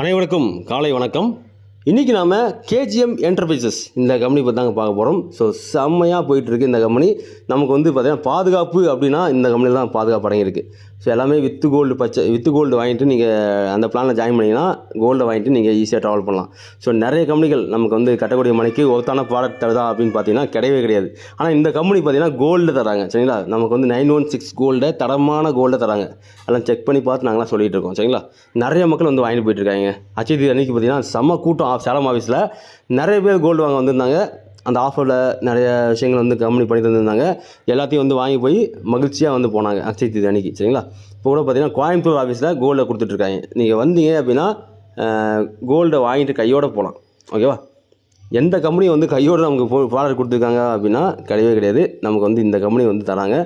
அனைவருக்கும் காலை வணக்கம். இன்றைக்கி நாம் கேஜிஎம் என்டர்பிரைசஸ் இந்த கம்பெனி பற்றி தாங்க பார்க்க போகிறோம் ஸோ செம்மையாக போயிட்டுருக்கு இந்த கம்பெனி நமக்கு வந்து பார்த்திங்கன்னா பாதுகாப்பு அப்படின்னா இந்த கம்பெனியில் தான் பாதுகாப்பு அடங்கியிருக்கு. ஸோ எல்லாமே வித்து கோல்டு பச்சை வித்து கோல்டு வாங்கிட்டு நீங்கள் அந்த பிளானில் ஜாயின் பண்ணிங்கன்னா கோல்டை வாங்கிட்டு நீங்கள் ஈஸியாக ட்ராவல் பண்ணலாம். ஸோ நிறைய கம்பெனிகள் நமக்கு வந்து கட்டக்கூடிய மணிக்கு ஒருத்தான ப்ராடக்ட் தருதா அப்படின்னு பார்த்தீங்கன்னா கிடையவே கிடையாது. ஆனால் இந்த கம்பெனி பார்த்தீங்கன்னா கோல்டு தராங்க சரிங்களா? நமக்கு வந்து நைன் ஒன் சிக்ஸ் கோல்டை தரமான கோல்டை தராங்க. எல்லாம் செக் பண்ணி பார்த்து நாங்களாம் சொல்லிகிட்டு இருக்கோம் சரிங்களா? நிறைய மக்கள் வந்து வாங்கிட்டு போயிட்டுருக்காங்க இருக்காங்க. அன்றைக்கி அன்னைக்கு பார்த்தீங்கன்னா செம்ம கூட்டம் ஆஃப் சேலம் ஆஃபீஸில் நிறைய பேர் கோல்டு வாங்க வந்திருந்தாங்க. அந்த ஆஃபரில் நிறைய விஷயங்கள் வந்து கம்பெனி பண்ணி தந்திருந்தாங்க. எல்லாத்தையும் வந்து வாங்கி போய் மகிழ்ச்சியாக வந்து போனாங்க அக்ஷய தீதி அன்னைக்கு சரிங்களா? இப்போ கூட பார்த்தீங்கன்னா கோயம்புத்தூர் ஆஃபீஸில் கோல்டை கொடுத்துட்ருக்காங்க நீங்கள் வந்தீங்க அப்படின்னா கோல்டை வாங்கிட்டு கையோடு போகலாம் ஓகேவா? எந்த கம்பெனி வந்து கையோடு நமக்கு போ ப்ராடக்ட் கொடுத்துருக்காங்க அப்படின்னா கிடையவே கிடையாது. நமக்கு வந்து இந்த கம்பெனி வந்து தராங்க.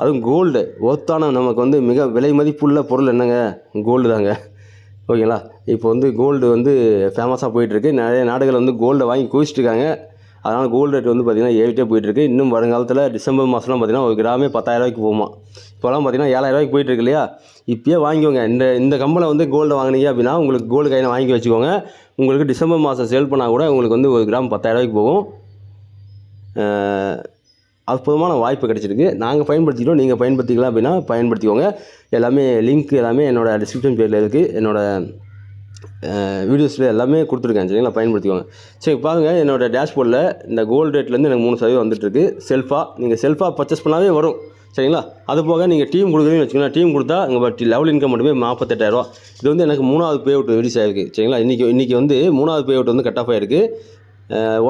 அதுவும் கோல்டு ஒத்தான நமக்கு வந்து மிக விலை மதிப்புள்ள பொருள் என்னங்க? கோல்டு தாங்க. ஓகேங்களா? இப்போ வந்து கோல்டு வந்து ஃபேமஸாக போயிட்டுருக்கு நிறைய நாடுகள் வந்து கோல்டை வாங்கி குவிச்சிட்டு இருக்காங்க. அதனால் கோல்டு ரேட் வந்து பார்த்திங்கன்னா ஏறிட்டே போயிட்டுருக்கு. இன்னும் வருங்காலத்தில் டிசம்பர் மாதம்லாம் பார்த்திங்கன்னா ஒரு கிராமே பத்தாயிரரூவாய்க்கு போகுமா. இப்போலாம் பார்த்திங்கன்னா ஏழாயிரரூவாய்க்கு போயிட்டுருக்கு இல்லையா? இப்போயே வாங்கிக்கோங்க. இந்த இந்த கம்பெனியில் வந்து கோல்டு வாங்கினீங்க அப்படின்னா உங்களுக்கு கோல்டு கையில் வாங்கி வச்சுக்கோங்க. உங்களுக்கு டிசம்பர் மாதம் சேல் பண்ணால் கூட உங்களுக்கு வந்து ஒரு கிராம் பத்தாயிரரூவாய்க்கு போகும். அற்புதமான வாய்ப்பு கிடச்சிருக்கு. நாங்கள் பயன்படுத்திக்கிறோம். நீங்கள் பயன்படுத்திக்கலாம் அப்படின்னா பயன்படுத்திக்கோங்க. எல்லாமே லிங்க் எல்லாமே என்னோடய டிஸ்கிரிப்ஷன் பேரில் இருக்குது என்னோடய வீடியோஸில் எல்லாமே கொடுத்துருக்கேன் சரிங்களா? பயன்படுத்திக்கோங்க. சரி பாருங்கள் என்னோடய டேஷ்போர்டில் இந்த கோல்டு ரேட்லேருந்து எனக்கு மூணு சதவீதம் வந்துட்டுருக்கு. செல்ஃபாக நீங்கள் செல்ஃபாக பர்ச்சேஸ் பண்ணாவே வரும் சரிங்களா? அது போக நீங்கள் டீம் கொடுக்குறீங்கன்னு வச்சுக்கோங்க டீம் கொடுத்தா உங்கள் லெவல் இன்கம் மட்டுமே நாற்பத்தெட்டாயிரரூவா இது வந்து எனக்கு மூணாவது பே அவுட் ரிலீஸ் ஆகிருக்கு சரிங்களா? இன்றைக்கி இன்றைக்கி வந்து மூணாவது பே அவுட் வந்து கட் ஆஃப் ஆகிருக்கு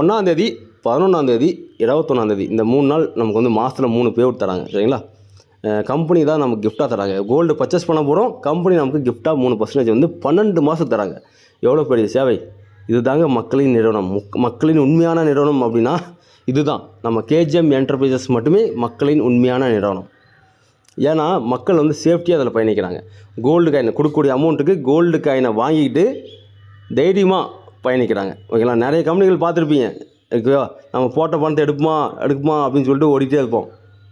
ஒன்றாந்தேதி பதினொன்றாந்தேதி இருபத்தொன்னாந்தேதி இந்த மூணு நாள் நமக்கு வந்து மாதத்தில் மூணு பே அவுட் தராங்க சரிங்களா? கம்பெனி தான் நமக்கு கிஃப்டாக தராங்க. கோல்டு பர்ச்சேஸ் பண்ண போகிறோம் கம்பெனி நமக்கு கிஃப்டாக மூணு பர்சன்டேஜ் வந்து பன்னெண்டு மாதம் தராங்க. எவ்வளோ பெரிய சேவை? இதுதாங்க மக்களின் நிறுவனம். மக்களின் உண்மையான நிறுவனம் அப்படின்னா இதுதான். நம்ம கேஜிஎம் என்டர்பிரைசஸ் மட்டுமே மக்களின் உண்மையான நிறுவனம். ஏன்னா மக்கள் வந்து சேஃப்டியாக அதில் பயணிக்கிறாங்க. கோல்டு காயினை கொடுக்கக்கூடிய அமௌண்ட்டுக்கு கோல்டு காயினை வாங்கிக்கிட்டு தைரியமாக பயணிக்கிறாங்க. ஓகேங்களா? நிறைய கம்பெனிகள் பார்த்துருப்பீங்க. ஓகேவா? நம்ம போட்ட பணத்தை எடுப்போமா எடுக்குமா அப்படின்னு சொல்லிட்டு ஓடிட்டே இருப்போம்.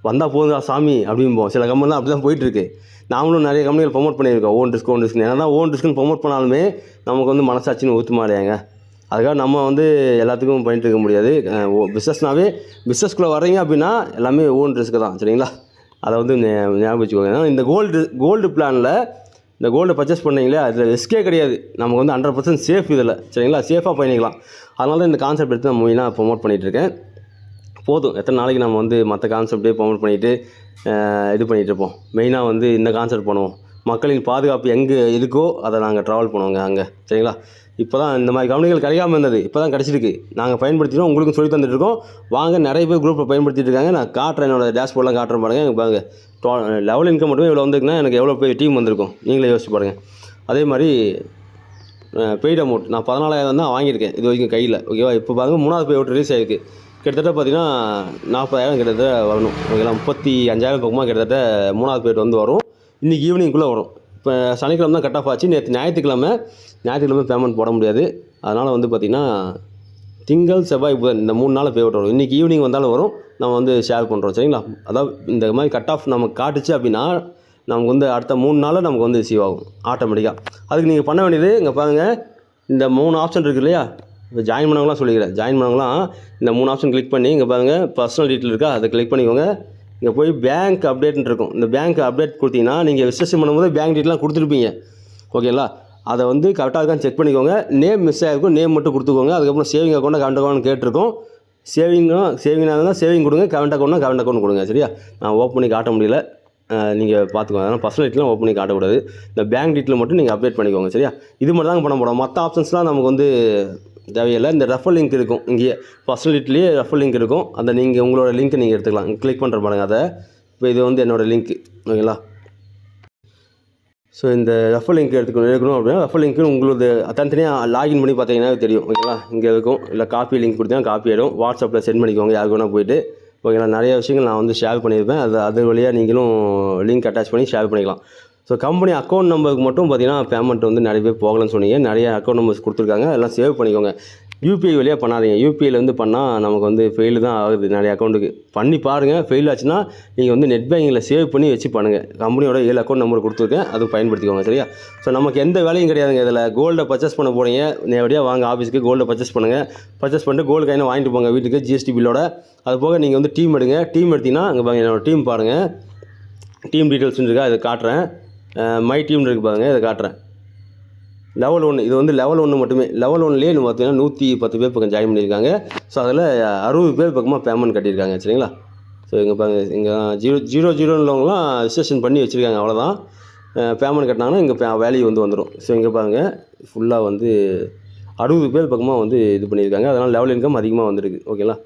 வந்தால் போதுங்க சாமி அப்படிம்போம் சில கம்பெனிலாம் அப்படி தான் போயிட்டுருக்கு. நாமளும் நிறைய கம்பெனிகள் ப்ரொமோட் பண்ணியிருக்கோம். ஓன் ரிஸ்க் ஓன் ரிஸ்க் ஏன்னா ஓன் ரிஸ்க்குன்னு ப்ரொமோட் பண்ணாலுமே நமக்கு வந்து மனசாட்சின்னு ஊற்றுமா இல்லையாங்க அதுக்காக நம்ம வந்து எல்லாத்துக்கும் பண்ணிட்டு இருக்க முடியாது. பிஸ்னஸ்னாவே பிஸ்னஸ்குள்ளே வர்றீங்க அப்படின்னா எல்லாமே ஓன் ரிஸ்க்கு தான். சரிங்களா? அதை வந்து ஞாபகம் வச்சுக்கோங்க. ஏன்னா இந்த கோல்டு கோல்டு பிளானில் இந்த கோல்டு பர்ச்சேஸ் பண்ணீங்களே அதில் ரிஸ்க்கே கிடையாது. நமக்கு வந்து ஹண்ட்ரட் பர்சன்ட் சேஃப் இதில். சரிங்களா? சேஃபாக பயணிக்கலாம் அதனால தான் இந்த கான்செப்ட் எடுத்து நான் மூவினா ப்ரொமோட் பண்ணிகிட்டு இருக்கேன். போதும். எத்தனை நாளைக்கு நம்ம வந்து மற்ற கான்செப்டே ப்ரொமோட் பண்ணிவிட்டு இது பண்ணிகிட்டு இருப்போம். மெயினாக வந்து இந்த கான்செப்ட் பண்ணுவோம். மக்களின் பாதுகாப்பு எங்கே இருக்கோ அதை நாங்கள் ட்ராவல் பண்ணுவோங்க அங்கே. சரிங்களா? இப்போ தான் இந்த மாதிரி கவனிகள் கிடைக்காமல் இருந்தது. இப்போ தான் கிடச்சிருக்கு. நாங்கள் பயன்படுத்தினோம் உங்களுக்கும் சொல்லி தந்துட்டுருக்கோம். வாங்க நிறைய பேர் குரூப்பில் பயன்படுத்திட்டு இருக்காங்க. நான் காட்டுறேன். என்னோடய டேஷ்போர்ட்லாம் காட்டுறேன் பாருங்க. எனக்கு பாருங்க. லெவல் இன்கம் மட்டுமே இவ்வளோ வந்திருக்குன்னா எனக்கு எவ்வளோ பேர் டீம் வந்திருக்கும். நீங்களே யோசிச்சு பாருங்கள் அதே மாதிரி பெய்ட் அமௌண்ட் நான் பதினாலாயிரம் தான் வாங்கியிருக்கேன். இது வரைக்கும் கையில். ஓகேவா இப்போ பாருங்கள் மூணாவது பே அவுட் ரிலீஸ் ஆகிருக்கு கிட்டத்தட்ட பார்த்தீங்கன்னா நாற்பதாயிரம் கிட்டத்தட்ட வரணும். ஓகேங்களா? முப்பத்தி அஞ்சாயிரம் பக்கமாக கிட்டத்தட்ட மூணாவது பேட் வந்து வரும். இன்றைக்கி ஈவினிங்குள்ளே வரும். இப்போ சனிக்கிழமை தான் கட் ஆஃப் ஆச்சு. நேற்று ஞாயிற்றுக்கிழமை ஞாயிற்றுக்கிழமை பேமெண்ட் போட முடியாது. அதனால் வந்து பார்த்திங்கன்னா திங்கள் செவ்வாய் புதன் இந்த மூணு நாள் பே வரும். இன்றைக்கி ஈவினிங் வந்தாலும் வரும். நம்ம வந்து ஷேர் பண்ணுறோம் சரிங்களா? அதாவது இந்த மாதிரி கட் ஆஃப் நமக்கு காட்டுச்சு அப்படின்னா நமக்கு வந்து அடுத்த மூணு நாளில் நமக்கு வந்து ரிசீவ் ஆகும். ஆட்டோமேட்டிக்காக அதுக்கு நீங்கள் பண்ண வேண்டியது இங்கே பாருங்கள் இந்த மூணு ஆப்ஷன் இருக்குது இல்லையா? இப்போ ஜாயின் பண்ணவங்களாம் சொல்லிக்கிறேன் ஜாயின் பண்ணவங்களாம் இந்த மூணு ஆப்ஷன் கிளிக் பண்ணி இங்கே பாருங்கள் பர்சனல் டீட்டெயில் இருக்கா அதை கிளிக் பண்ணிக்கோங்க. இங்கே போய் பேங்க் அப்டேட்னு இருக்கும். இந்த பேங்க் அப்டேட் கொடுத்தீங்கன்னா நீங்கள் ரிஜிஸ்ட்ரேஷன் பண்ணும்போது பேங்க் டீட்டெயிலாம் கொடுத்துருப்பீங்க. ஓகேங்களா அதை வந்து கரெக்டாக இருக்கான்னு செக் பண்ணிக்கோங்க. நேம் மிஸ் ஆகிருக்கும் நேம் மட்டும் கொடுத்துக்கோங்க. அதுக்கப்புறம் சேவிங் அக்கௌண்ட் கரண்ட் அக்கௌண்ட் கேட்டிருக்கோம். சேவிங்கும் சேவிங்னா இருந்தால் சேவிங் கொடுங்க. கரண்ட் அக்கௌண்ட்னா கரண்ட் அக்கௌண்ட் கொடுங்க. சரியா? நான் ஓப்பன் பண்ணி காட்ட முடியல. நீங்கள் பார்த்துக்கோங்க. அதனால் பர்சனல் டீட்டெயிலாம் ஓப்பன் பண்ணி காட்டக்கூடாது. இந்த பேங்க் டீட்டெயில் மட்டும் நீங்கள் அப்டேட் பண்ணிக்கோங்க. சரியா? இது மட்டும் தான் பண்ண போகிறோம் மற்ற ஆப்ஷன்ஸ்லாம் நமக்கு வந்து தேவையில்லை. இந்த ரெஃபர் லிங்க் இருக்கும். இங்கேயே பர்சனல் டீட்டெயிலே ரெஃபர் லிங்க் இருக்கும். அந்த நீங்கள் உங்களோட லிங்க்கை நீங்கள் எடுத்துக்கலாம். கிளிக் பண்ணுற பாருங்க அதை. இப்போ இது வந்து என்னோடய லிங்க் ஓகேங்களா? ஸோ இந்த ரெஃபர் லிங்க் எடுத்துக்கணும். எடுக்கணும் அப்படின்னா ரெஃபர் லிங்க்கு உங்களுக்கு தனித்தனியாக லாகின் பண்ணி பார்த்தீங்கன்னா தெரியும். ஓகேங்களா? இங்கே இருக்கும். இல்லை காப்பி லிங்க் கொடுத்தீங்கன்னா காப்பி ஆகிடும் வாட்ஸ்அப்பில் சென்ட் பண்ணிக்கோங்க. யாருக்கு வேணால் போயிட்டு. ஓகேங்களா? நிறைய விஷயங்கள் நான் வந்து ஷேர் பண்ணியிருப்பேன். அது அது வழியாக நீங்களும் லிங்க் அட்டாச் பண்ணி ஷேர் பண்ணிக்கலாம். ஸோ கம்பெனி அக்கௌண்ட் நம்பருக்கு மட்டும் பார்த்தீங்கன்னா பேமெண்ட் வந்து நிறைய பேர் போகலன்னு சொன்னீங்க. நிறைய அக்கௌண்ட் நம்பர்ஸ் கொடுத்துருக்காங்க. எல்லாம் சேவ் பண்ணிக்கோங்க. யூபிஐ வழியாக பண்ணாதீங்க. யூபிஐயில் வந்து பண்ணால் நமக்கு வந்து ஃபெயிலு தான் ஆகுது நிறைய அக்கௌண்ட்டுக்கு பண்ணி பாருங்கள் ஃபெயில் ஆச்சுன்னா நீங்கள் வந்து நெட் பேங்கிங்கில் சேவ் பண்ணி வச்சு பண்ணுங்கள் கம்பெனியோட ஏழு அக்கௌண்ட் நம்பர் கொடுத்துருக்கேன். அது பயன்படுத்திக்கோங்க. சரியா? ஸோ நமக்கு எந்த வேலையும் கிடையாதுங்க. இதில் கோல்டை பர்ச்சேஸ் பண்ண போகிறீங்க நேரடியாக வாங்க ஆஃபீஸ்க்கு கோல்டை பர்ச்சேஸ் பண்ணுங்கள் பர்ச்சேஸ் பண்ணிட்டு கோல்டு காயினை வாங்கிட்டு போங்க. வீட்டுக்கு ஜிஎஸ்டி பில்லோட அது போக நீங்கள் வந்து டீம் எடுங்க. டீம் எடுத்திங்கன்னா அங்கே பாருங்கள் என்னோடய டீம் பாருங்கள் டீம் டீட்டெயில்ஸ் இருக்கா அதை காட்டுறேன். மை டீம்னு இருக்குது பாருங்க இதை காட்டுறேன். லெவல் ஒன்று இது வந்து லெவல் ஒன்று மட்டுமே. லெவல் ஒன்லேயே நம்ம பார்த்தீங்கன்னா நூற்றி பத்து பேர் பக்கம் ஜாயின் பண்ணியிருக்காங்க. ஸோ அதில் அறுபது பேர் பக்கமாக பேமெண்ட் கட்டியிருக்காங்க சரிங்களா? ஸோ இங்கே பாருங்க இங்கே ஜீரோ ஜீரோ ஜீரோன்றவங்களாம் ரிஜிஸ்ட்ரேஷன் பண்ணி வச்சுருக்காங்க அவ்வளோதான் பேமெண்ட் கட்டினாங்கன்னா இங்கே வேல்யூ வந்து வந்துடும் ஸோ இங்கே பாருங்கள் ஃபுல்லாக வந்து அறுபது பேர் பக்கமாக வந்து இது பண்ணியிருக்காங்க. அதனால் லெவல் இன்கம் அதிகமாக வந்திருக்கு ஓகேங்களா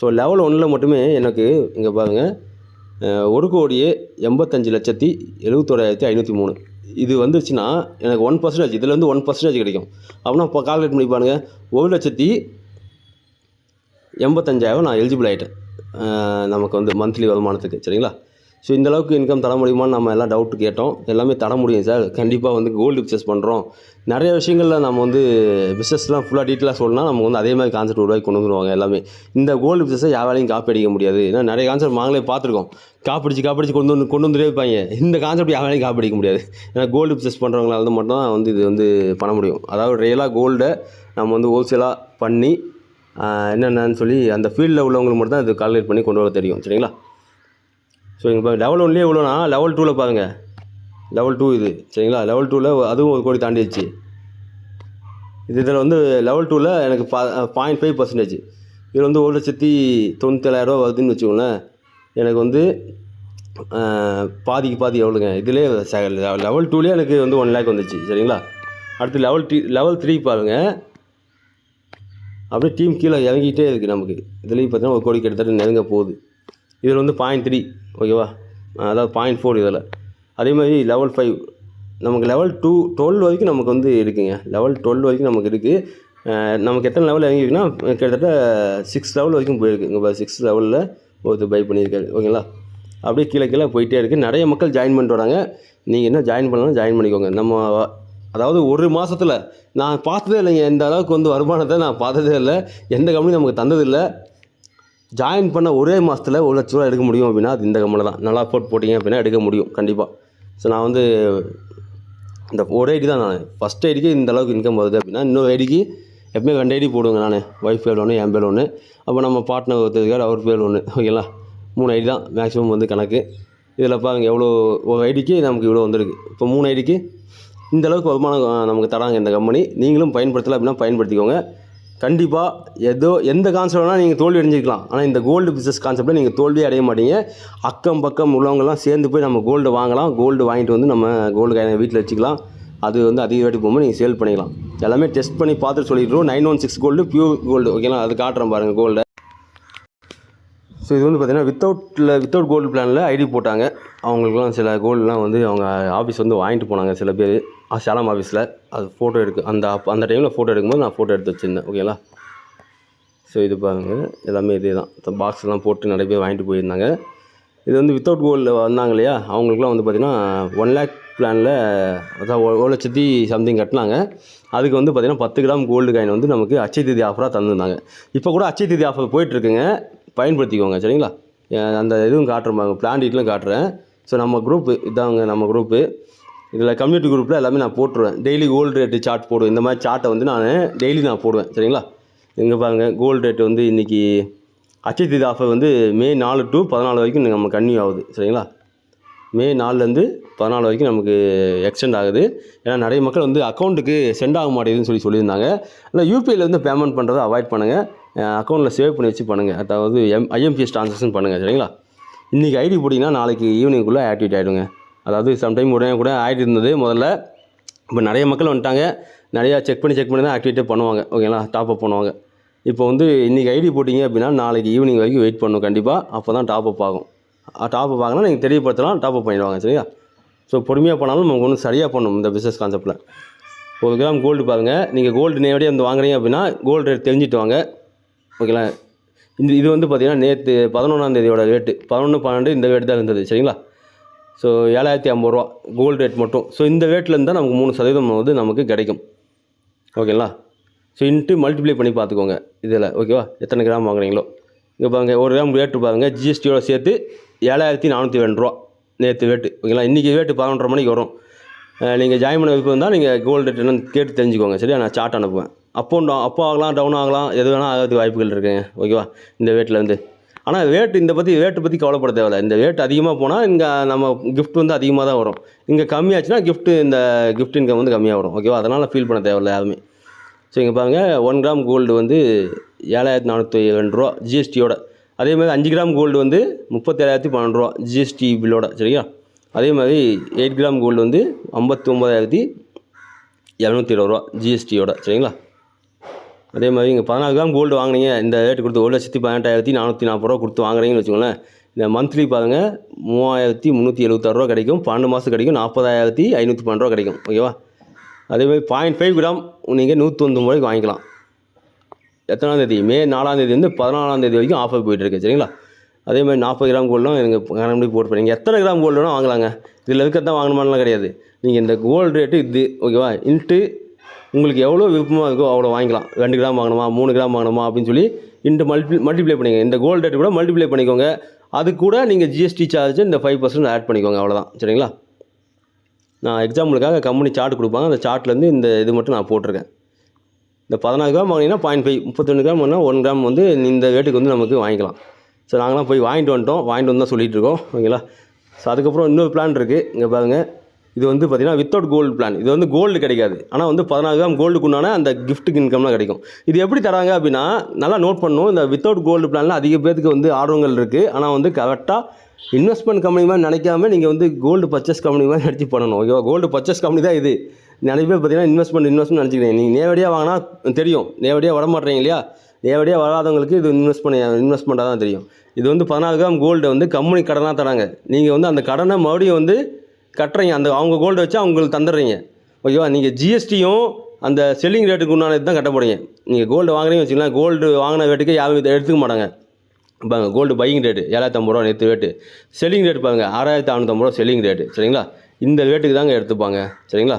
ஸோ லெவல் ஒன்றில் மட்டுமே எனக்கு இங்கே பாருங்கள் ஒரு கோடியே எண்பத்தஞ்சு லட்சத்தி எழுபத்தோராயிரத்தி ஐநூற்றி மூணு. இது வந்துச்சுன்னா எனக்கு ஒன் பர்சன்டேஜ் இதுலேருந்து ஒன் பர்சன்டேஜ் கிடைக்கும். அப்படின்னா இப்போ கால்குலேட் பண்ணி பாருங்க. ஒரு லட்சத்தி எண்பத்தஞ்சாயிரம் நான் எலிஜிபிள் ஆகிட்டேன் நமக்கு வந்து மந்த்லி வருமானத்துக்கு சரிங்களா? ஸோ இந்த அளவுக்கு இன்கம் தர முடியுமான்னு நம்ம எல்லாம் டவுட் கேட்டோம். எல்லாமே தர முடியும் சார் கண்டிப்பாக வந்து கோல்டு பிஸ்னஸ் பண்ணுறோம் நிறைய விஷயங்களில் நம்ம வந்து பிஸ்னஸ்லாம் ஃபுல்லாக டீட்டெயிலாக சொல்லலாம் நம்ம வந்து அதே மாதிரி கான்செப்ட் உருவாக்கி கொண்டு வந்துருவாங்க எல்லாமே. இந்த கோல்டு பிஸ்னஸை யாராலையும் காப்பி அடிக்க முடியாது. ஏன்னா நிறைய கான்செப்ட் நாங்களே பார்த்துருக்கோம். காப்பிடிச்சு காப்பிடிச்சு கொண்டு வந்து கொண்டு வந்துட்டே இருப்பாங்க. இந்த கான்செப்ட் யாராலையும் காப்பி அடிக்க முடியாது. ஏன்னா கோல்டு பிஸ்னஸ் பண்ணுறவங்களால வந்து மட்டும் தான் வந்து இது வந்து பண்ண முடியும். அதாவது ரியலாக கோல்டை நம்ம வந்து ஹோல்சேலாக பண்ணி என்னென்னு சொல்லி அந்த ஃபீல்டில் உள்ளவங்களுக்கு மட்டும் தான் இது கால்குலேட் பண்ணி கொண்டு வர தெரியும். சரிங்களா? ஸோ இங்கே பாருங்க லெவல் ஒன்லேயே இவ்வளோனா லெவல் டூவில் பாருங்கள் லெவல் டூ இது சரிங்களா? லெவல் டூவில் அதுவும் ஒரு கோடி தாண்டிடுச்சு. இது இதில் வந்து லெவல் டூவில் எனக்கு பா பாயிண்ட் ஃபைவ் பர்சன்டேஜ் இதில் வந்து ஒரு லட்சத்தி தொண்ணூத்தேழாயிரரூவா வருதுன்னு வச்சுக்கோங்களேன். எனக்கு வந்து பாதிக்கு பாதி எவ்வளோங்க இதிலே லெவல் டூலேயே எனக்கு வந்து ஒன் லேக் வந்துச்சு சரிங்களா? அடுத்து லெவல் டி லெவல் த்ரீ பாருங்கள் அப்படியே டீம் கீழே இறங்கிட்டே இருக்குது நமக்கு. இதுலேயும் பார்த்தீங்கன்னா ஒரு கோடி கிட்டத்தட்ட நெருங்க போகுது. இதில் வந்து பாயிண்ட் த்ரீ ஓகேவா? அதாவது பாயிண்ட் ஃபோர் இதில். அதே மாதிரி லெவல் ஃபைவ் நமக்கு லெவல் டூ டுவெல் வரைக்கும் நமக்கு வந்து இருக்குங்க. லெவல் டுவெல் வரைக்கும் நமக்கு இருக்குது நமக்கு எத்தனை லெவல் இறங்கிருக்குன்னா கிட்டத்தட்ட சிக்ஸ் லெவல் வரைக்கும் போயிருக்கு. இங்கே சிக்ஸ் லெவலில் ஒருத்தர் பை பண்ணியிருக்காரு. ஓகேங்களா? அப்படியே கீழே கீழே போயிட்டே இருக்குது நிறைய மக்கள் ஜாயின் பண்ணிட்டு வராங்க நீங்கள் என்ன ஜாயின் பண்ணலாம் ஜாயின் பண்ணிக்கோங்க. நம்ம அதாவது ஒரு மாதத்தில் நான் பார்த்ததே இல்லைங்க. இந்த அளவுக்கு வந்து வருமானத்தை நான் பார்த்ததே இல்லை. எந்த கம்பெனி நமக்கு தந்ததில்லை. ஜாயின் பண்ண ஒரே மாதத்தில் ஒரு லட்ச ரூபா எடுக்க முடியும் அப்படின்னா அது இந்த கம்பெனி தான். நல்லா போட் போட்டிங்க அப்படின்னா எடுக்க முடியும் கண்டிப்பாக ஸோ நான் வந்து இந்த ஒரு ஐடி தான் நான். ஃபஸ்ட் ஐடிக்கு இந்த அளவுக்கு இன்கம் வருது அப்படின்னா இன்னொரு ஐடிக்கு எப்பவுமே ரெண்டு ஐடி போடுவேங்க நான். ஒய்ஃப் பேர் ஒன்று என் பேர் ஒன்று அப்போ நம்ம பார்ட்னர் ஒருத்தர் அவர் பேர் ஒன்று ஓகேங்களா? மூணு ஐடி தான் மேக்ஸிமம் வந்து கணக்கு. இதில் பாருங்கள் எவ்வளோ ஒரு ஐடிக்கு நமக்கு இவ்வளோ வந்திருக்கு. இப்போ மூணு ஐடிக்கு இந்த அளவுக்கு வருமானம் நமக்கு தராங்க இந்த கம்பெனி நீங்களும் பயன்படுத்தலை அப்படின்னா பயன்படுத்திக்கோங்க. கண்டிப்பாக ஏதோ எந்த கான்செப்ட் வேணால் நீங்கள் தோல்வி அடைஞ்சிக்கலாம் ஆனால் இந்த கோல்டு பிஸ்னஸ் கான்செப்டில் நீங்கள் தோல்வி அடைய மாட்டீங்க. அக்கம் பக்கம் உள்ளவங்கலாம் சேர்ந்து போய் நம்ம கோல்டு வாங்கலாம். கோல்டு வாங்கிட்டு வந்து நம்ம கோல்டு காயினை வீட்டில் வச்சுக்கலாம். அது வந்து அதிக ரேட்டு போகும்போது நீங்கள் சேல் பண்ணிக்கலாம். எல்லாமே டெஸ்ட் பண்ணி பார்த்துட்டு சொல்லிடுறோம். Nine one six gold pure gold ஓகேங்களா? அது காட்டுறேன் பாருங்கள் கோல்டை ஸோ இது வந்து பார்த்தீங்கன்னா வித்தவுட்டில் வித்தவுட் கோல்டு பிளானில் ஐடி போட்டாங்க. அவங்களுக்குலாம் சில கோல்டுலாம் வந்து அவங்க ஆஃபீஸ் வந்து வாங்கிட்டு போனாங்க சில பேர். சேலம் ஆஃபீஸில் அது ஃபோட்டோ எடுக்க அந்த அப் அந்த டைமில் ஃபோட்டோ எடுக்கும்போது நான் ஃபோட்டோ எடுத்து வச்சுருந்தேன். ஓகேங்களா ஸோ இது பாருங்கள் எல்லாமே இதே தான். பாக்ஸ்லாம் போட்டு நிறைய பேர் வாங்கிட்டு போயிருந்தாங்க. இது வந்து வித்தவுட் கோல்டில் வந்தாங்க இல்லையா? அவங்களுக்குலாம் வந்து பார்த்திங்கன்னா ஒன் லேக் பிளானில் அதான் ஒரு ஒரு லட்சத்தி சம்திங் கட்டினாங்க. அதுக்கு வந்து பார்த்திங்கன்னா பத்து கிராம் கோல்டு காயின் வந்து நமக்கு அச்சை தேதி ஆஃபராக தந்துருந்தாங்க. இப்போ கூட அச்சை தேதி ஆஃபர் போயிட்டுருக்குங்க பயன்படுத்திக்கோங்க சரிங்களா? அந்த இதுவும் காட்டுறேன் பிளான் டீட்டெயிலும் காட்டுறேன். ஸோ நம்ம குரூப்பு இதாங்க நம்ம குரூப்பு இதில் கம்யூனிட்டி குரூப்பில் எல்லாமே நான் போட்டுருவேன். டெய்லி கோல்டு ரேட்டு சார்ட் போடுவேன். இந்த மாதிரி சார்ட்டை வந்து நான் டெய்லி நான் போடுவேன் சரிங்களா? இங்கே பாருங்கள் கோல்டு ரேட்டு வந்து இன்றைக்கி அச்சய தேதி ஆஃபர் வந்து மே நாலு டு பதினாலு வரைக்கும் நம்ம கன்னியூ ஆகுது சரிங்களா? மே நாலுலேருந்து பதினாலு வரைக்கும் நமக்கு எக்ஸ்டெண்ட் ஆகுது. ஏன்னா நிறைய மக்கள் வந்து அக்கௌண்ட்டுக்கு சென்ட் ஆக மாட்டேங்குதுன்னு சொல்லி சொல்லியிருந்தாங்க. இல்லை யூபிஐயில் வந்து பேமெண்ட் பண்ணுறதை அவாய்ட் பண்ணுங்கள் அக்கௌண்ட்டில் சேவ் பண்ணி வச்சு பண்ணுங்கள் அதாவது எம் ஐஎம்பிஎஸ் ட்ரான்சாக்ஷன் பண்ணுங்கள் சரிங்களா? இன்றைக்கி ஐடி போட்டிங்கன்னா நாளைக்கு ஈவினிங்குள்ளே ஆக்டிவேட் ஆகிடுங்க அதாவது சம்டைம் உடனே கூட ஆகிட்டு இருந்தது. முதல்ல இப்போ நிறைய மக்கள் வந்துட்டாங்க. நிறையா செக் பண்ணி செக் பண்ணி தான் ஆக்டிவேட்டே பண்ணுவாங்க. ஓகேங்களா டாப் அப் பண்ணுவாங்க. இப்போ வந்து இன்றைக்கி ஐடி போட்டிங்க அப்படின்னா நாளைக்கு ஈவினிங் வரைக்கும் வெயிட் பண்ணணும் கண்டிப்பாக அப்போ தான் டாப் அப் ஆகும் டாப் அப் நீங்கள் தெரியப்படுத்தலாம் டாப் அப் பண்ணிடுவாங்க சரியா? ஸோ பொறுமையாக பண்ணாலும் நமக்கு ஒன்றும் சரியாக பண்ணணும் இந்த பிஸ்னஸ் கான்செப்ட்டில் ஒரு கிராம் கோல்டு பாருங்கள் நீங்கள் கோல்டு நேரடியாக வந்து வாங்குறீங்க அப்படின்னா கோல்டு ரேட் தெரிஞ்சுட்டு வாங்க. ஓகேங்களா? இந்த இது வந்து பார்த்தீங்கன்னா நேற்று பதினொன்றாந்தேதியோட ரேட்டு பதினொன்று பன்னெண்டு இந்த ரேட் தான் இருந்தது சரிங்களா? ஸோ ஏழாயிரத்தி ஐம்பது ரூபா கோல்டு ரேட் மட்டும். ஸோ இந்த ரேட்டில் இருந்தால் நமக்கு மூணு சதவீதம் வந்து நமக்கு கிடைக்கும். ஓகேங்களா? ஸோ இன்ட்டு மல்டிப்ளை பண்ணி பார்த்துக்கோங்க இதில் ஓகேவா? எத்தனை கிராம் வாங்குறீங்களோ. இங்கே பாருங்க ஒரு கிராம் ரேட்டு பாருங்கள் ஜிஎஸ்டியோட சேர்த்து ஏழாயிரத்தி நானூற்றி ரெண்டு ரூபா நேற்று ரேட்டு ஓகேங்களா? இன்றைக்கி ரேட்டு பதினொன்றரை மணிக்கு வரும். நீங்கள் ஜாயின் பண்ண விருப்பம் இருந்தால் நீங்கள் கோல்டு ரேட் என்னன்னு கேட்டு தெரிஞ்சுக்கோங்க சரியா? நான் சார்ட் அனுப்புவேன். அப்போ டவுன் அப்போ ஆகலாம் டவுன் ஆகலாம் எது வேணால் ஆகிறதுக்கு வாய்ப்புகள் இருக்குங்க ஓகேவா இந்த வேட்டிலேருந்து ஆனால் வேட் இந்த பற்றி வேட்டு பற்றி கவலைப்பட தேவையில்ல. இந்த வேட் அதிகமாக போனால் இங்கே நம்ம கிஃப்ட் வந்து அதிகமாக தான் வரும். இங்கே கம்மியாச்சுன்னா கிஃப்ட்டு இந்த கிஃப்ட் இன்கம் வந்து கம்மியாக வரும். ஓகேவா அதனால் ஃபீல் பண்ண தேவையில்ல யாருமே. ஸோ இங்கே பாருங்கள் ஒன் கிராம் கோல்டு வந்து ஏழாயிரத்தி நானூற்றி ரெண்டு ரூபா ஜிஎஸ்டியோட அதே மாதிரி அஞ்சு கிராம் கோல்டு வந்து முப்பத்தேழாயிரத்தி பன்னெண்டு ரூபா ஜிஎஸ்டி பில்லோட சரியா? அதே மாதிரி எயிட் கிராம் கோல்டு வந்து ஐம்பத்தி ஒம்பதாயிரத்தி இரநூத்தி இருபது ரூபா ஜிஎஸ்டியோட சரிங்களா? அதே மாதிரி இங்கே பதினாலு கிராம் கோல்டு வாங்குனீங்க. இந்த ரேட்டு கொடுத்து ஒரு லட்சத்தி பதினெட்டாயிரத்தி நானூற்றி நாற்பது ரூபா கொடுத்து வாங்குறீங்கன்னு வச்சுக்கோங்களேன். இந்த மந்த்லி பாருங்கள் மூவாயிரத்தி முந்நூற்றி எழுபத்தாறு ரூபா கிடைக்கும். பன்னெண்டு மாதம் கிடைக்கும் நாற்பதாயிரத்தி ஐநூற்றி பன்னெண்டு ரூபா கிடைக்கும். ஓகேவா அதே மாதிரி பாயிண்ட் ஃபைவ் கிராம் நீங்கள் நூற்றொன்று ரூபாய்க்கு வாங்கிக்கலாம். எத்தனாம் தேதி? மே நாலாம் தேதி வந்து பதினாலாம் தேதி வரைக்கும் ஆஃபர் போயிட்டுருக்கு சரிங்களா? அதே மாதிரி நாற்பது கிராம் கோல்டும் எனக்கு கணக்கு போட்டு போகிறீங்க எத்தனை கிராம் கோல்டு வேணால் வாங்கலாங்க. இதில் இருக்கிறது தான் வாங்கணுமான்லாம் கிடையாது. நீங்கள் இந்த கோல்டு ரேட்டு இது ஓகேவா இன்ட்டு உங்களுக்கு எவ்வளோ விருப்பமாக இருக்கோ அவ்வளோ வாங்கிக்கலாம். ரெண்டு கிராம் வாங்கணுமா மூணு கிராம் வாங்கணுமா அப்படின்னு சொல்லி இந்த மல்டி மல்டிப்ளை பண்ணிங்க இந்த கோல்டு ரேட்டு கூட மல்டிப்ளை பண்ணிக்கோங்க. அது கூட நீங்கள் ஜிஎஸ்டி சார்ஜ் இந்த ஃபைவ் பர்சன்ட் ஆட் பண்ணிக்கோங்க அவ்வளோதான் சரிங்களா? நான் எக்ஸாம்பிளுக்காக கம்பெனி சார்ட் கொடுப்பாங்க. அந்த சார்ட்லேருந்து இந்த இது மட்டும் நான் போட்டிருக்கேன். இந்த பதினாறு கிராம் வாங்கினீங்கன்னா பாயிண்ட் ஃபைவ் முப்பத்தொன்று கிராம் வாங்கினா ஒன் கிராம் வந்து இந்த ரேட்டுக்கு வந்து நமக்கு வாங்கிக்கலாம். ஸோ நாங்களாம் போய் வாங்கிட்டு வந்துட்டோம். வாங்கிட்டு வந்து தான் சொல்லிகிட்ருக்கோம் இருக்கோம். ஓகேங்களா? ஸோ அதுக்கப்புறம் இன்னொரு பிளான் இருக்குது இங்கே பாருங்கள் இது வந்து பார்த்திங்கன்னா வித்தவுட் கோல்டு பிளான் இது வந்து கோல்டு கிடைக்காது. ஆனால் வந்து பதினாறு கிராம் கோல்டுக்குண்டான அந்த கிஃப்ட்டுக்கு இன்கம்லாம் கிடைக்கும். இது எப்படி தராங்க அப்படின்னா நல்லா நோட் பண்ணணும். இந்த வித்தவுட் கோல்டு பிளானில் அதிக பேருக்கு வந்து ஆர்வங்கள் இருக்குது ஆனால் வந்து கரெக்டாக இன்வெஸ்ட்மெண்ட் கம்பெனி மாதிரி நினைக்காம நீங்கள் வந்து கோல்டு பர்ச்சேஸ் கம்பெனி மாதிரி நினச்சி பண்ணணும். ஓகேவா? கோல்டு பர்ச்சேஸ் கம்பெனி தான் இது. நிறைய பேர் பார்த்தீங்கன்னா இன்வெஸ்ட்மெண்ட் இன்வெஸ்ட்மெண்ட் நினச்சிக்கிறீங்க. நீங்கள் நேரடியாக வாங்கினா தெரியும். நேரடியாக வர மாட்டேறீங்க இல்லையா? நேரடியாக வராதவங்களுக்கு இது இன்வெஸ்ட் பண்ணி இன்வெஸ்ட்மெண்ட்டாக தான் தெரியும். இது வந்து பதினாலு கிராம் கோல்டு வந்து கம்பெனி கடனாக தராங்க. நீங்கள் வந்து அந்த கடனை மறுபடியும் வந்து கட்டுறீங்க. அந்த அவங்க கோல்டு வச்சு அவங்களுக்கு தந்துடுறீங்க. ஓகேவா? நீங்கள் ஜிஎஸ்டியும் அந்த செல்லிங் ரேட்டுக்கு உண்டானது தான் கட்ட போகிறீங்க நீங்கள் கோல்டு வாங்குறீங்க வச்சுக்கலாம் கோல்டு வாங்கின ரேட்டுக்கு யாரும் இதை எடுத்துக்க மாட்டாங்க. பாருங்க கோல்டு பையிங் ரேட்டு ஏழாயிரத்தி ஐம்பது ரூபா நேற்று ரேட்டு செல்லிங் ரேட் பாருங்க ஆறாயிரத்தி அறநூற்றம்பது ரூபா செல்லிங் ரேட்டு சரிங்களா? இந்த ரேட்டுக்கு தாங்க எடுத்துப்பாங்க. சரிங்களா?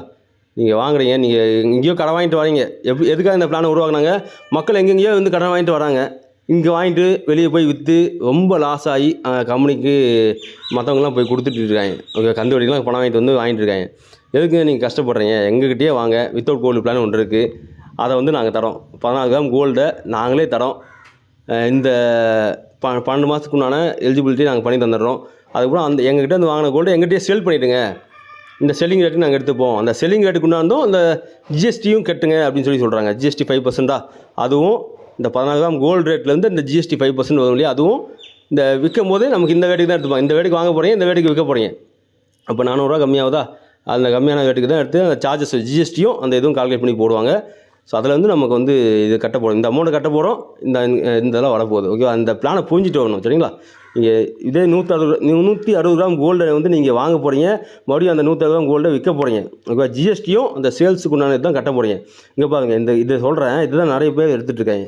நீங்கள் வாங்குறீங்க நீங்கள் எங்கேயோ கடன் வாங்கிட்டு வரீங்க. எப் எதுக்காக இந்த பிளானை உருவாக்குனாங்க? மக்கள் எங்கெங்கேயோ வந்து கடன் வாங்கிட்டு வராங்க. இங்கே வாங்கிட்டு வெளியே போய் விற்று ரொம்ப லாஸ் ஆகி கம்பெனிக்கு மற்றவங்களாம் போய் கொடுத்துட்டு இருக்காங்க. ஓகே கந்து வட்டிலாம் பணம் வாங்கிட்டு வந்து வாங்கிட்டு இருக்காங்க. எதுக்கு நீங்கள் கஷ்டப்படுறீங்க? எங்ககிட்டயே வாங்க. வித்தவுட் கோல்டு பிளான் ஒன்று இருக்குது அதை வந்து நாங்கள் தரோம். பதினாறு கிராம் கோல்டை நாங்களே தரோம். இந்த ப பன்னெண்டு மாதத்துக்கு உண்டான எலிஜிபிலிட்டி நாங்கள் பண்ணி தந்துடுறோம். அதுக்கப்புறம் அந்த எங்ககிட்ட வந்து வாங்கின கோல்டு எங்ககிட்டயே சேல் பண்ணிவிடுங்க இந்த செல்லிங் ரேட்டுக்கு நாங்கள் எடுத்துப்போம். அந்த செல்லிங் ரேட்டுக்கு உண்டாந்தும் அந்த ஜிஎஸ்டியும் கட்டுங்க அப்படின்னு சொல்லி சொல்கிறாங்க ஜிஎஸ்டி ஃபைவ் பர்சன்டா அதுவும் இந்த பதினாறு கிராம் கோல்டு ரேட்லேருந்து இந்த ஜிஎஸ்டி ஃபைவ் பர்சன்ட் வரும் இல்லையா? அதுவும் இந்த விற்கும் போதே நமக்கு இந்த வேட்டுக்கு தான் எடுத்துப்பாங்க இந்த வேட்டுக்கு வாங்க போகிறீங்க இந்த வேட்டுக்கு விற்க போகிறீங்க அப்போ நானூறுரூவா கம்மியாகுதா? அந்த கம்மியான ரேட்டுக்கு தான் எடுத்து அந்த சார்ஜஸ் ஜிஎஸ்டியும் அந்த இதுவும் கால்குலேட் பண்ணி போடுவாங்க. ஸோ அதில் வந்து நமக்கு வந்து இது கட்ட போகிறோம் இந்த அமௌண்ட்டை கட்ட போகிறோம் இந்த இந்த இதெல்லாம் வரப்போகுது. ஓகே அந்த பிளானை புரிஞ்சுட்டு வரணும். சரிங்களா? நீங்கள் இதே நூற்றி அறுபது நூற்றி அறுபது கிராம் கோல்டை வந்து நீங்கள் வாங்க போகிறீங்க மறுபடியும் அந்த நூற்றி கிராம் கோல்டை விற்க போகிறீங்க ஓகே ஜிஎஸ்டியும் அந்த சேல்ஸுக்கு உண்டானது தான் கட்ட போகிறீங்க இங்கே பாருங்கள் இந்த இதை சொல்கிறேன் இதுதான் நிறைய பேர் எடுத்துகிட்டு இருக்காங்க.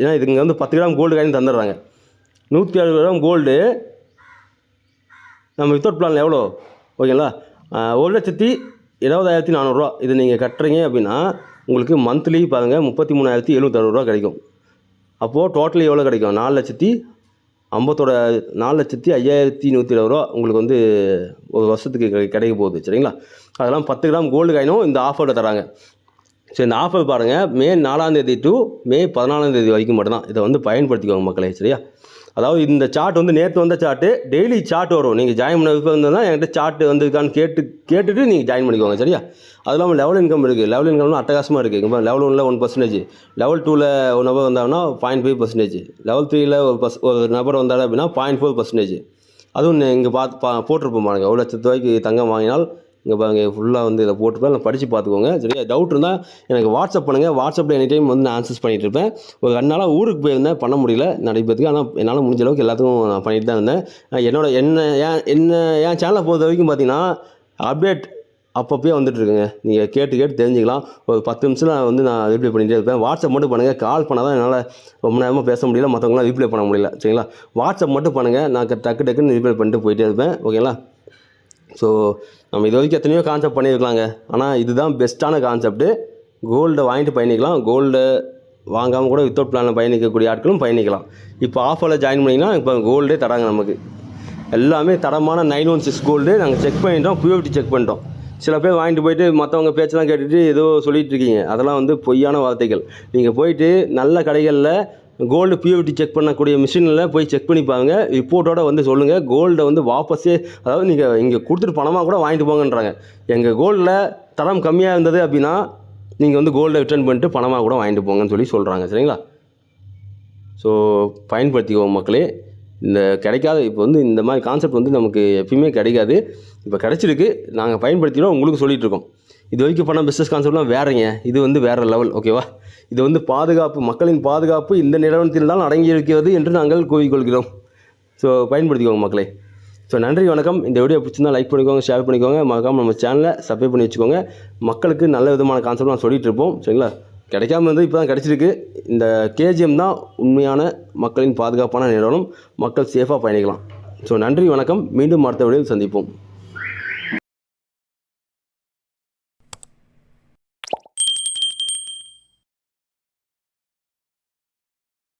ஏன்னா இது இங்கே வந்து பத்து கிராம் கோல்டு காயின் தந்துடுறாங்க. நூற்றி அறுபது கிராம் கோல்டு நம்ம வித்தவுட் பிளான் எவ்வளோ ஓகேங்களா ஒரு லட்சத்தி இருபதாயிரத்தி நானூறுரூவா இது நீங்கள் கட்டுறீங்க அப்படின்னா உங்களுக்கு மந்த்லி பாருங்கள் முப்பத்தி மூணாயிரத்தி எழுநூத்தறுபது ரூபா கிடைக்கும். அப்போது டோட்டலி எவ்வளோ கிடைக்கும்? நாலு லட்சத்தி ஐம்பத்தோட நாலு லட்சத்தி ஐயாயிரத்தி நூற்றி இருபது ரூபா உங்களுக்கு வந்து ஒரு வருஷத்துக்கு கிடைக்க போகுது. சரிங்களா? அதெல்லாம் பத்து கிராம் கோல்டு காயினும் இந்த ஆஃபரில் தராங்க. ஸோ இந்த ஆஃபர் பாருங்கள் மே நாலாந்தேதி டு மே பதினாலாந்தேதி வரைக்கும் மட்டும்தான். இதை வந்து பயன்படுத்திக்கோங்க மக்களே சரியா? அதாவது இந்த சார்ட் வந்து நேற்று வந்த சார்ட்டு டெய்லி சார்ட் வரும். நீங்கள் ஜாயின் பண்ண விருப்பம் இருந்தால் என்கிட்ட சார்ட் வந்திருக்கான்னு கேட்டு கேட்டுட்டு நீங்கள் ஜாயின் பண்ணிக்கோங்க சரியா? அது இல்லாமல் லெவல் இன்கம் இருக்குது லெவல் இன்கம்லாம் அட்டகாசமாக இருக்குது இப்போ லெவல் ஒன்றில் ஒன் பர்சன்டேஜ் லெவல் டூவில் ஒரு நபர் வந்தாங்கன்னா பாயிண்ட் ஃபைவ் பர்சன்டேஜ் லெவல் த்ரீயில் ஒரு பர்ஸ் ஒரு நபர் வந்தாரு அப்படின்னா பாயிண்ட் ஃபோர் பர்சன்டேஜ் அதுவும் இங்கே பார்த்து பா போட்டிருப்போம் பாருங்க. ஒரு லட்சத்து ரூபாய்க்கு தங்கம் வாங்கினால் இங்கே பாருங்க ஃபுல்லாக வந்து இதை போட்டிருப்பேன். நான் படித்து பார்த்துக்கோங்க. சரியா? டவுட் இருந்தால் எனக்கு வாட்ஸ்அப் பண்ணுங்கள் வாட்ஸ்அப்பில் எனி டைம் வந்து நான் ஆன்சர்ஸ் பண்ணிகிட்டு இருப்பேன். ஒரு ரெண்டு நாளாக ஊருக்கு போயிருந்தேன். பண்ண முடியல. நடைபெறதுக்கு ஆனால் என்னால் முடிஞ்ச அளவுக்கு எல்லாத்துக்கும் நான் பண்ணிட்டு தான் இருந்தேன். என்னோட என்ன ஏன் என்ன என் சேனலை பொறுத்த வரைக்கும் பார்த்தீங்கன்னா அப்டேட் அப்பப்பயே வந்துட்டு இருக்குங்க. நீங்கள் கேட்டு கேட்டு தெரிஞ்சுக்கலாம். ஒரு பத்து நிமிஷம் நான் வந்து நான் ரிப்ளை பண்ணிகிட்டே இருப்பேன். வாட்ஸ்அப் மட்டும் பண்ணுங்கள் கால் பண்ணால் தான் என்னால் ரொம்ப நேரமாக பேச முடியல. மற்றவங்களாம் ரீப்ளை பண்ண முடியல. சரிங்களா? வாட்ஸ்அப் மட்டும் பண்ணுங்கள் நான் டக்கு டக்குன்னு ரீப்ளை பண்ணிட்டு போயிட்டே இருப்பேன். ஓகேங்களா ஸோ நம்ம இது வரைக்கும் எத்தனையோ கான்செப்ட் பண்ணியிருக்கலாங்க. ஆனால் இதுதான் பெஸ்ட்டான கான்செப்ட்டு கோல்டை வாங்கிட்டு பயணிக்கலாம். கோல்டை வாங்காமல் கூட வித்தவுட் பிளானில் பயணிக்கக்கூடிய ஆட்களும் பயணிக்கலாம். இப்போ ஆஃபரில் ஜாயின் பண்ணிங்கன்னா இப்போ கோல்டே தராங்க நமக்கு. எல்லாமே தரமான நைன் ஒன் சிக்ஸ் கோல்டு நாங்கள் செக் பண்ணிட்டோம். பியூரிட்டி செக் பண்ணிட்டோம். சில பேர் வாங்கிட்டு போயிட்டு மற்றவங்க பேச்செல்லாம் கேட்டுட்டு ஏதோ சொல்லிகிட்டு இருக்கீங்க. அதெல்லாம் வந்து பொய்யான வார்த்தைகள். நீங்கள் போயிட்டு நல்ல கடைகளில் கோல்டு பியூரிட்டி செக் பண்ணக்கூடிய மிஷினில் போய் செக் பண்ணி பாருங்க ரிப்போர்ட்டோட வந்து சொல்லுங்கள் கோல்டை வந்து வாபஸே அதாவது நீங்கள் இங்கே கொடுத்துட்டு பணமாக கூட வாங்கிட்டு போங்கன்றாங்க. எங்கள் கோல்டில் தரம் கம்மியாக இருந்தது அப்படின்னா நீங்கள் வந்து கோல்டை ரிட்டர்ன் பண்ணிட்டு பணமாக கூட வாங்கிட்டு போங்கன்னு சொல்லி சொல்கிறாங்க சரிங்களா? ஸோ பயன்படுத்திக்குவோம் மக்களே. இந்த கிடைக்காத இப்போ வந்து இந்த மாதிரி கான்செப்ட் வந்து நமக்கு எப்பயுமே கிடைக்காது. இப்போ கிடச்சிருக்கு. நாங்கள் பயன்படுத்தினோம் உங்களுக்கு சொல்லிகிட்ருக்கோம் இது வரைக்கும் பண்ண பிஸ்னஸ் கான்செப்ட்லாம் வேறங்க. இது வந்து வேறு லெவல் ஓகேவா இது வந்து பாதுகாப்பு மக்களின் பாதுகாப்பு இந்த நிறுவனத்தில் தான் அடங்கி இருக்கிறது என்று நாங்கள் கூறிக்கொள்கிறோம். ஸோ பயன்படுத்திக்கோங்க மக்களே. ஸோ நன்றி வணக்கம். இந்த வீடியோ பிடிச்சிருந்தால் லைக் பண்ணிக்கோங்க ஷேர் பண்ணிக்கோங்க. மறக்காம நம்ம சேனலை சப்ஸ்கிரைப் பண்ணி வச்சுக்கோங்க. மக்களுக்கு நல்ல விதமான கான்செப்ட் நான் சொல்லிட்டு இருப்போம் சரிங்களா? கிடைக்காம வந்து இப்போ தான் கிடச்சிருக்கு. இந்த கேஜிஎம் தான் உண்மையான மக்களின் பாதுகாப்பான நிறுவனம் மக்கள் சேஃபாக பயணிக்கலாம். ஸோ நன்றி வணக்கம். மீண்டும் அடுத்த வீடியோவில் சந்திப்போம்.